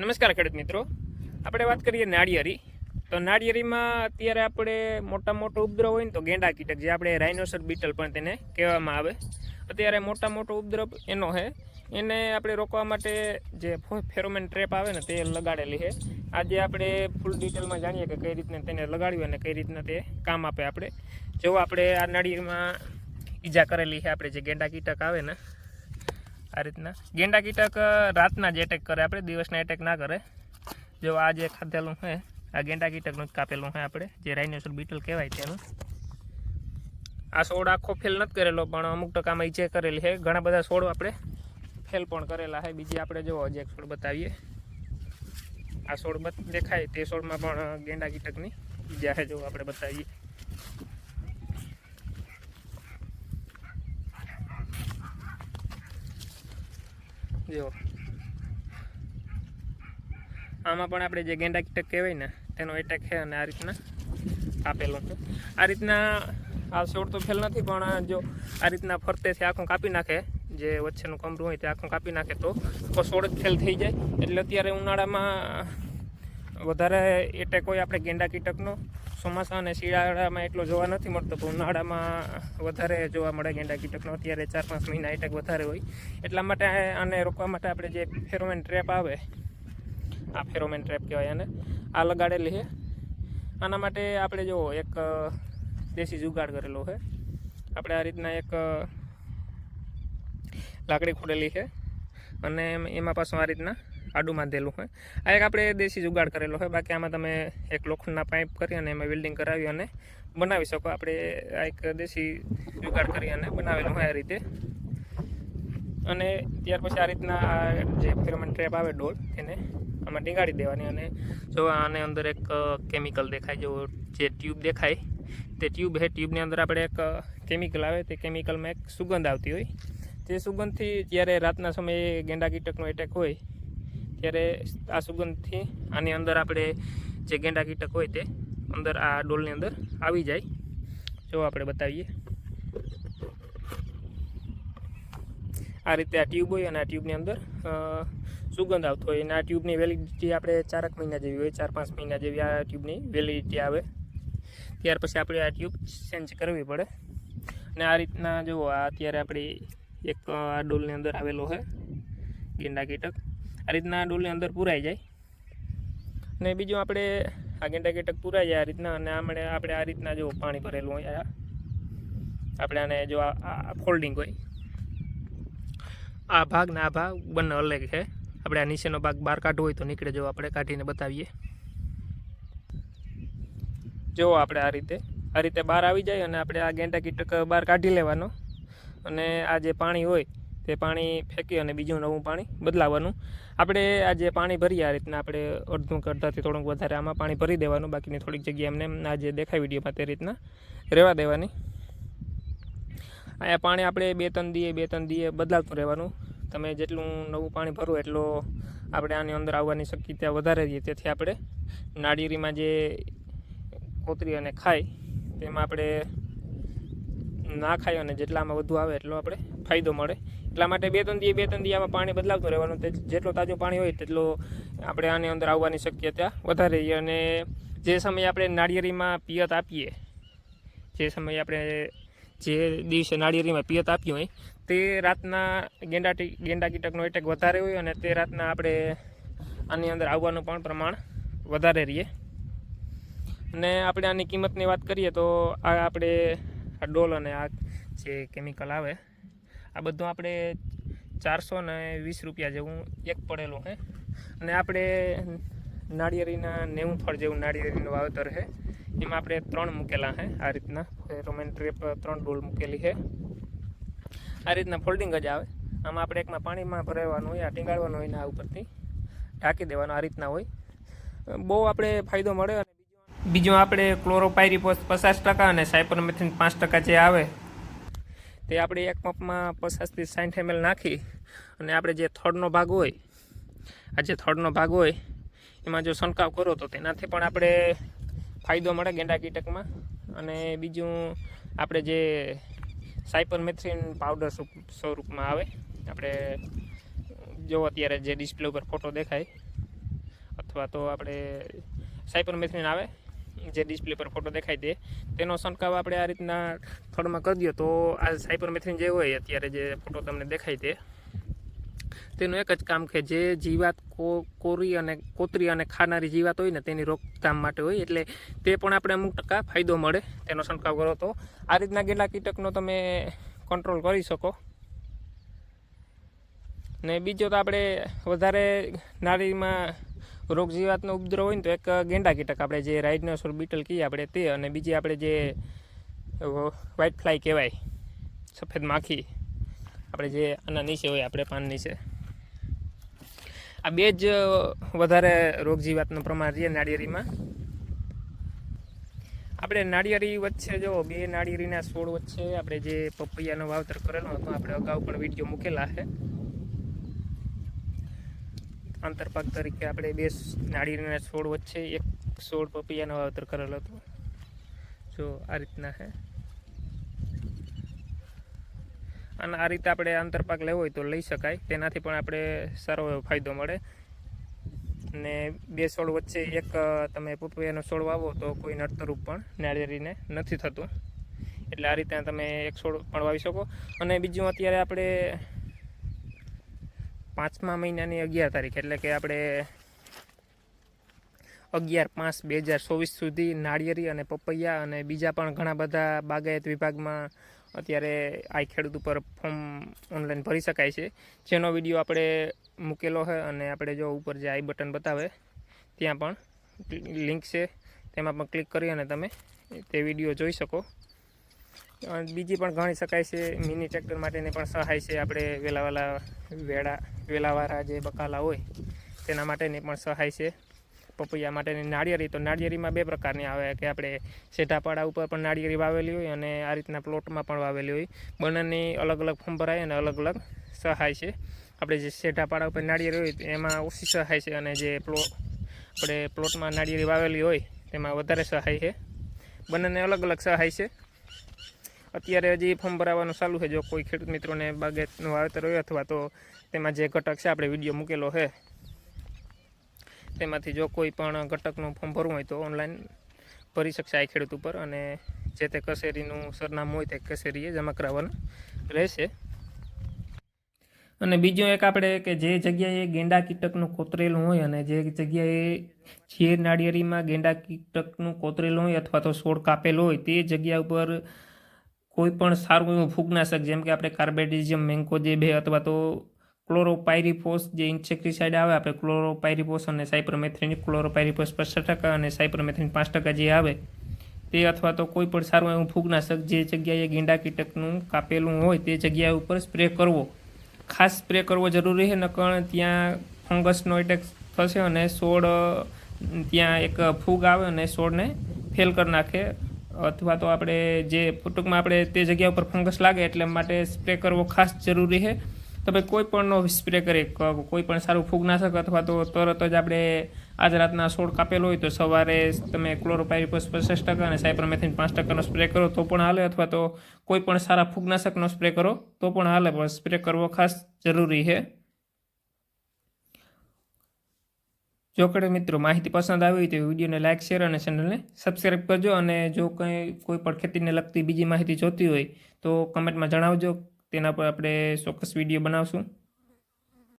નમસ્કાર ખેડૂત મિત્રો. આપણે વાત કરીએ નાળિયેરી. તો નાળિયેરીમાં અત્યારે આપણે મોટા મોટો ઉપદ્રવ હોય ને તો ગેંડા કીટક, જે આપણે રાઇનોસર બીટલ પણ તેને કહેવામાં આવે. અત્યારે મોટા મોટો ઉપદ્રવ એનો છે. એને આપણે રોકવા માટે જે ફેરોમેન ટ્રેપ આવે ને તે લગાડેલી છે. આજે આપણે ફૂલ ડિટેલમાં જાણીએ કે કઈ રીતના તેને લગાડ્યું અને કઈ રીતના તે કામ આપે આપણે. જો આપણે આ નાળિયેરમાં ઈજા કરેલી છે, આપણે જે ગેંડા કીટક આવે ને આ રીતના. ગેંડા કીટક રાતના જ એટેક કરે આપણે, દિવસના એટેક ના કરે. જો આ જે ખાધેલું છે આ ગેંડા કીટકનું જ કાપેલું છે આપણે, જે રાઇનોસોર બીટલ કહેવાય તેનું. આ છોડ આખો ફેલ નથી કરેલો, પણ અમુક ટકામાં ઈચે કરેલી છે ઘણા બધા છોડ આપણે ફેલ પણ કરેલા છે બીજી આપણે જો હજી એક છોડ બતાવીએ. આ છોડ દેખાય, તે છોડમાં પણ ગેંડા કીટકની ઈજા છે જો આપણે બતાવીએ. જો. આમાં પણ આપણે જે ગેંડા કીટક કહેવાય ને, તેનો એટેક છે અને આ રીતના કાપેલો છે. આ રીતના આ છોડ તો ફેલ નથી, પણ જો આ રીતના ફરતે છે, આખું કાપી નાખે. જે વચ્ચેનું કમરું હોય તે આખું કાપી નાખે તો છોડ જ ફેલ થઈ જાય. એટલે અત્યારે ઉનાળામાં વધારે એટેક હોય આપણે ગેંડા કીટકનો. ચોમાસા અને શિયાળામાં એટલો જોવા નથી મળતો, પણ ઉનાળામાં વધારે જોવા મળે ગેંડા કીટકનો અત્યારે ચાર પાંચ મહિના એટેક વધારે હોય. એટલા માટે આને રોકવા માટે આપણે જે ફેરોમેન ટ્રેપ આવે, આ ફેરોમેન ટ્રેપ કહેવાય આને, આ લગાડેલી છે. આના માટે આપણે જો એક દેશી જુગાડ કરેલો છે. આપણે આ રીતના એક લાકડી ખોડેલી છે. અને એમાં પાછું આ રીતના આડું બાંધેલું હોય. આ એક આપણે દેશી જુગાડ કરેલો હોય. બાકી આમાં તમે એક લોખંડના પાઇપ કરી અને એમાં વેલ્ડિંગ કરાવી અને બનાવી શકો. આપણે આ એક દેશી જુગાડ કરી અને બનાવેલું હોય આ રીતે. અને ત્યાર પછી આ રીતના જે ફેરોમેન ટ્રેપ આવે ડોલ, તેને આમાં ડીંગાડી દેવાની અને જો આને અંદર એક કેમિકલ દેખાય, જો જે ટ્યુબ દેખાય, તે ટ્યુબ છે ટ્યુબની અંદર આપણે એક કેમિકલ આવે, તે કેમિકલમાં એક સુગંધ આવતી હોય. તે સુગંધથી જ્યારે રાતના સમયે ગેંડા કીટકનો એટેક હોય ત્યારે આ સુગંધથી આની અંદર આપણે જે ગેંડા કીટક હોય તે અંદર આ ડોલની અંદર આવી જાય. જો આપણે બતાવીએ. આ રીતે આ ટ્યુબ હોય અને આ ટ્યુબની અંદર સુગંધ આવતો હોય. અને આ ટ્યુબની વેલિડિટી આપણે ચારક મહિના જેવી હોય, ચાર પાંચ મહિના જેવી આ ટ્યુબની વેલિડિટી આવે. ત્યાર પછી આપણે આ ટ્યુબ ચેન્જ કરવી પડે. અને આ રીતના જુઓ આ અત્યારે આપણી એક આ ડોલની અંદર આવેલો છે ગેંડા કીટક. આ રીતના ડોલની અંદર પુરાઈ જાય. અને બીજું આપણે આ ગેંડા કીટક પુરાઈ જાય આ રીતના, અને આમણે આપણે આ રીતના જો પાણી ભરેલું હોય આપણે આને જો આ- આ ફોલ્ડિંગ હોય. આ ભાગ ને આ ભાગ બંને અલગ છે. આપણે આ નીચેનો ભાગ બહાર કાઢવો હોય તો નીકળે જો આપણે કાઢીને બતાવીએ. જો આપણે આ રીતે આ રીતે બહાર આવી જાય અને આપણે આ ગેંડા કીટક બહાર કાઢી લેવાનો. અને આ જે પાણી હોય તે પાણી ફેંકી અને બીજું નવું પાણી બદલાવાનું આપણે આ જે પાણી ભરીએ, આ રીતના આપણે અડધું અડધાથી થોડુંક વધારે આમાં પાણી ભરી દેવાનું. બાકીની થોડીક જગ્યાએ એમને એમ આ જે દેખાય વિડીયોમાં તે રીતના રહેવા દેવાની. અહીંયા પાણી આપણે બે ત્રણ દીએ, બે ત્રણ દીએ બદલાવતું રહેવાનું. તમે જેટલું નવું પાણી ભરો એટલો આપણે આની અંદર આવવાની શક્યતા વધારે રહીએ તેથી આપણે નાળિયેરીમાં જે કોતરી અને ખાય તેમાં આપણે ના ખાય અને જેટલામાં વધુ આવે એટલો આપણે ફાયદો મળે. એટલા માટે બે ત્રણ દી બે ત્રણ દી આમાં પાણી બદલાવતું રહેવાનું જેટલો તાજું પાણી હોય તેટલો આપણે આની અંદર આવવાની શક્યતા વધારે અને જે સમયે આપણે નાળિયેરીમાં પિયત આપીએ, જે સમયે આપણે જે દિવસે નાળિયેરીમાં પિયત આપ્યું હોય, તે રાતના ગેંડા ગેંડા કીટકનો એટેક વધારે હોય અને તે રાતના આપણે આની અંદર આવવાનું પણ પ્રમાણ વધારે રહીએ અને આપણે આની કિંમતની વાત કરીએ તો આ આપણે આ ડોલ અને આ જે કેમિકલ આવે, આ બધું આપણે ચારસો ને વીસ રૂપિયા જેવું એક પડેલું છે અને આપણે નાળિયેરીના નેવું ફળ જેવું નાળિયેરીનું વાવેતર છે એમાં આપણે ત્રણ મૂકેલા છે આ રીતના. રોમેન ટ્રેપ ત્રણ ડોલ મૂકેલી છે આ રીતના ફોલ્ડિંગ જ આવે. આમાં આપણે એકમાં પાણીમાં ભરાવાનું હોય, આ ટીંગાળવાનું હોય ને આ ઉપરથી ઢાંકી દેવાનું, આ રીતના હોય. બહુ આપણે ફાયદો મળે અને બીજું આપણે ક્લોરોપાયરીપોસ પચાસ ટકા અને સાયપરમેથિન પાંચ ટકા જે આવે, તે આપણે એક પંપમાં પચાસથી સાઠ એમએલ નાખી અને આપણે જે થડનો ભાગ હોય, આ જે થડનો ભાગ હોય, એમાં જો છંટકાવ કરો તો તેનાથી પણ આપણે ફાયદો મળે ગેંડા કીટકમાં. અને બીજું આપણે જે સાયપરમેથ્રિન પાવડર સ્વરૂપમાં આવે, આપણે જો અત્યારે જે ડિસ્પ્લે ઉપર ફોટો દેખાય, અથવા તો આપણે સાયપરમેથ્રિન આવે જે ડિસ્પ્લે પર ફોટો દેખાય તે, તેનો છંટકાવ આપણે આ રીતના થડમાં કરી દઈએ તો આ સાયપરમેથ્રિન જે હોય અત્યારે જે ફોટો તમને દેખાય તે, તેનું એક જ કામ કે જે જીવાત કોરી અને કોતરી અને ખાનારી જીવાત હોય ને તેની રોકથામ માટે હોય, એટલે તે પણ આપણે અમુક ટકા ફાયદો મળે તેનો છંટકાવ કરો તો. આ રીતના કેટલા કીટકનો તમે કંટ્રોલ કરી શકો. ને બીજો તો આપણે વધારે નાળીમાં રોગ જીવાતનો ઉપદ્રવ હોય ને તો એક ગેંડા કીટક આપણે જે રાઇડનોસોર બીટલ કહીએ આપણે તે અને બીજી આપણે જે વ્હાઇટ ફ્લાય કહેવાય, સફેદ માખી, આપણે જે આના નીચે હોય, આપણે પાન નીચે. આ બે જ વધારે રોગ જીવાતનું પ્રમાણ રહે નાળિયેરીમાં. આપણે નાળિયેરી વચ્ચે જો, બે નાળિયેરીના છોડ વચ્ચે આપણે જે પપૈયાનો વાવતર કરેલો હતો, આપણે અગાઉ પણ વીડિયો મૂકેલા છે. આંતરપાક તરીકે આપણે બે નાળિયેરીના છોડ વચ્ચે એક છોડ પપૈયાનો વાવતર કરેલો હતો. જો આ રીતના છે અને આ રીતે આપણે આંતરપાક લેવો હોય તો લઈ શકાય. તેનાથી પણ આપણે સારો એવો ફાયદો મળે. ને બે છોડ વચ્ચે એક તમે પપૈયાનો છોડ વાવો તો કોઈ નડતરૂપ પણ નાળિયેરીને નથી થતું. એટલે આ રીતે તમે એક છોડ પણ વાવી શકો. અને બીજું અત્યારે આપણે પાંચમા મહિનાની અગિયાર તારીખ, એટલે કે આપણે અગિયાર પાંચ બે હજાર ચોવીસ સુધી નાળિયેરી અને પપૈયા અને બીજા પણ ઘણા બધા બાગાયત વિભાગમાં અત્યારે આ ખેડૂત ઉપર ફોર્મ ઓનલાઈન ભરી શકાય છે. જેનો વીડિયો આપણે મૂકેલો છે અને આપણે જો ઉપર જે આઈ બટન બતાવે, ત્યાં પણ લિંક છે, તેમાં પણ ક્લિક કરી અને તમે તે વીડિયો જોઈ શકો. બીજી પણ ગણી શકાય છે. મિની ટ્રેક્ટર માટેની પણ સહાય છે. આપણે વેલાવાલા વેળા વેલાવાળા જે બકાલા હોય, તેના માટેની પણ સહાય છે. પપૈયા માટેની નાળિયેરી, તો નાળિયેરીમાં બે પ્રકારની આવે કે આપણે સેઠાપાડા ઉપર પણ નાળિયેરી વાવેલી હોય અને આ રીતના પ્લોટમાં પણ વાવેલી હોય. બંનેની અલગ અલગ ફોર્મ ભરાય અને અલગ અલગ સહાય છે. આપણે જે સેઠાપાડા ઉપર નાળિયેરી હોય, એમાં ઓછી સહાય છે અને જે પ્લો, આપણે પ્લોટમાં નાળિયેરી વાવેલી હોય, તેમાં વધારે સહાય છે. બંનેને અલગ અલગ સહાય છે. અત્યારે હજી ફોર્મ ભરાવાનું ચાલુ છે. જો કોઈ ખેડૂત મિત્રોને બાગાયતનું વાવેતર હોય અથવા તો તેમાં જે ઘટક છે, આપણે વીડિયો મૂકેલો છે, તેમાંથી જો કોઈ પણ ઘટકનું ફોર્મ ભરવું હોય તો ઓનલાઈન ભરી શકશે આ ખેડૂત ઉપર અને જે તે કચેરીનું સરનામું હોય તે કચેરીએ જમા કરાવવાનું રહેશે. અને બીજું એક આપણે કે જે જગ્યાએ ગેંડા કીટકનું કોતરેલું હોય અને જે જગ્યાએ જે નાળિયેરીમાં ગેંડા કીટકનું કોતરેલું હોય અથવા તો છોડ કાપેલો હોય તે જગ્યા ઉપર કોઈ પણ સારું એવું ફૂગનાશક, જેમ કે આપણે કાર્બેડિઝિયમ મેન્કોજેબે અથવા તો ક્લોરોપાયરીફોસ જે ઇન્સેક્ટિસાઇડ આવે, આપણે ક્લોરોપાયરીફોસ અને સાયપ્રોમેથ્રિન, ક્લોરોપાયરીફોસ પચાસ ટકા અને સાયપ્રોમેથ્રિન પાંચ ટકા જે આવે, તે અથવા તો કોઈ પણ સારું એવું ફૂગનાશક જે જગ્યાએ ગેંડા કીટકનું કાપેલું હોય, તે જગ્યા ઉપર સ્પ્રે કરવો. ખાસ સ્પ્રે કરવો જરૂરી છે નકણ ત્યાં ફંગસનો એટેક થશે અને છોડ ત્યાં એક ફૂગ આવે અને છોડને ફેલ કરી નાખે. અથવા તો આપણે જે ટૂંકમાં આપણે તે જગ્યા ઉપર ફંગસ લાગે એટલે માટે સ્પ્રે કરવો ખાસ જરૂરી છે. તમે કોઈ પણનો સ્પ્રે કરી કોઈ પણ સારું ફૂગનાશક અથવા તો તરત જ આપણે આજ રાતના છોડ કાપેલો હોય તો સવારે તમે ક્લોરોપાયરીપસ પચાસ ટકા અને સાયપરમેથિન પાંચ ટકાનો સ્પ્રે કરો તો પણ હાલે અથવા તો કોઈ પણ સારા ફૂગનાશકનો સ્પ્રે કરો તો પણ હાલે, પણ સ્પ્રે કરવો ખાસ જરૂરી છે. જો કડે મિત્રો માહિતી પસંદ આવી હોય તો વિડીયોને લાઇક શેર અને ચેનલને સબસ્ક્રાઈબ કરજો અને જો કંઈ, કોઈ પણ ખેતીને લગતી બીજી માહિતી જોતી હોય તો કમેન્ટમાં જણાવજો. તેના પર આપણે ચોક્કસ વીડિયો બનાવશું.